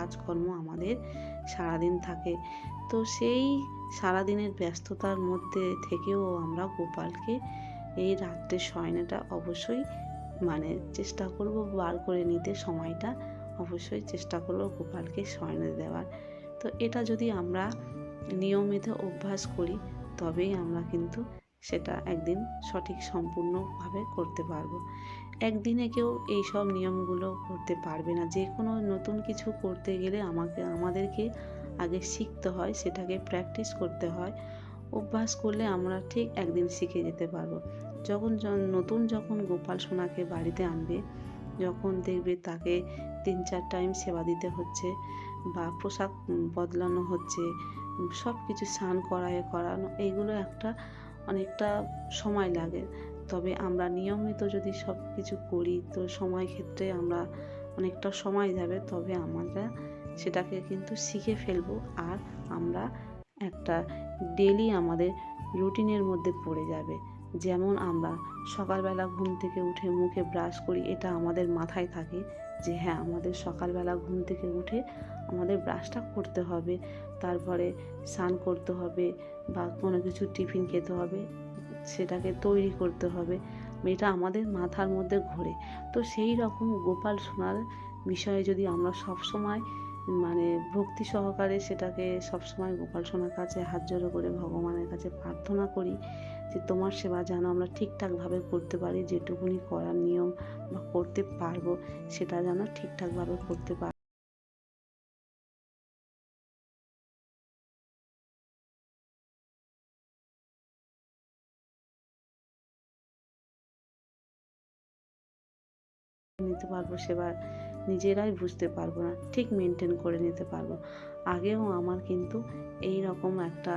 কাজকর্ম আমাদের সারাদিন থাকে। তো সেই সারাদিনের ব্যস্ততার মধ্যে থেকেও আমরা গোপালকে এই রাত্রে শয়নাটা অবশ্যই মানে চেষ্টা করব বার করে নিতে, সময়টা অবশ্যই চেষ্টা করব গোপালকে শয়না দেওয়ার। তো এটা যদি আমরা নিয়মিত অভ্যাস করি, তবেই আমরা কিন্তু সেটা একদিন সঠিক সম্পূর্ণভাবে করতে পারব। একদিনে কেউ এই সব নিয়মগুলো করতে পারবে না। যে কোনো নতুন কিছু করতে গেলে আমাকে, আমাদেরকে আগে শিখতে হয়, সেটাকে প্র্যাকটিস করতে হয়। অভ্যাস করলে আমরা ঠিক একদিন শিখে যেতে পারব। যখন নতুন যখন গোপাল সোনাকে বাড়িতে আনবে, যখন দেখবে তাকে তিন চার টাইম সেবা দিতে হচ্ছে বা পোশাক বদলানো হচ্ছে সব কিছু স্নান করায়, করানো, এইগুলো একটা অনেকটা সময় লাগে। তবে আমরা নিয়মিত যদি সব কিছু করি, তো সময় ক্ষেত্রে আমরা অনেকটা সময় যাবে। তবে আমরা সেটাকে কিন্তু শিখে ফেলব। আর আমরা একটা ডেলি আমাদের রুটিনের মধ্যে পড়ে যাবে। যেমন আমরা সকালবেলা ঘুম থেকে উঠে মুখে ব্রাশ করি, এটা আমাদের মাথায় থাকে যে হ্যাঁ আমাদের সকালবেলা ঘুম থেকে উঠে আমাদের ব্রাশটা করতে হবে, তারপরে স্নান করতে হবে বা কোনো কিছু টিফিন খেতে হবে, সেটাকে তৈরি করতে হবে। এটা আমাদের মাথার মধ্যে ঘোরে। তো সেই রকম গোপাল সোনার বিষয়ে যদি আমরা সব সময় মানে ভক্তি সহকারে সেটাকে সবসময় গোপাল সোনার কাছে হাত জড়ো করে, ভগবানের কাছে প্রার্থনা করি যে তোমার সেবা যেন আমরা ঠিকঠাকভাবে করতে পারি, যেটুকুনি করার নিয়ম বা করতে পারব, সেটা যেন ঠিকঠাকভাবে করতে পারি। নিতে পারব সেবার নিজেরাই বুঝতে পারব না, ঠিক মেনটেন করে নিতে পারব। আগেও আমার কিন্তু এই রকম একটা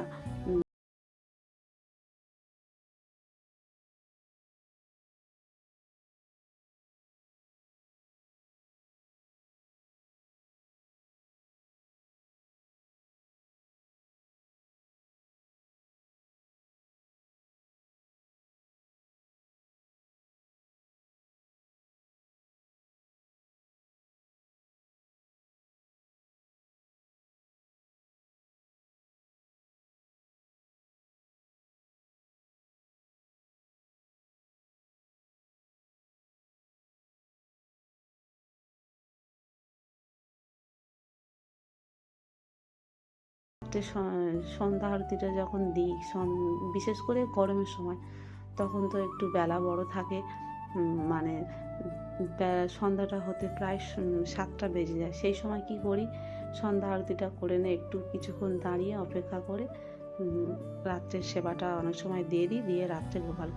রাত্রে সন্ধ্যা আরতিটা যখন দিই বিশেষ করে গরমের সময়, তখন তো একটু বেলা বড় থাকে। মানে সন্ধ্যাটা হতে প্রায় সাতটা বেজে যায়। সেই সময় কি করি, সন্ধ্যা আরতিটা করে নিয়ে একটু কিছুক্ষণ দাঁড়িয়ে অপেক্ষা করে রাত্রের সেবাটা অনেক সময় দিয়ে দিই, দিয়ে রাত্রে গোপাল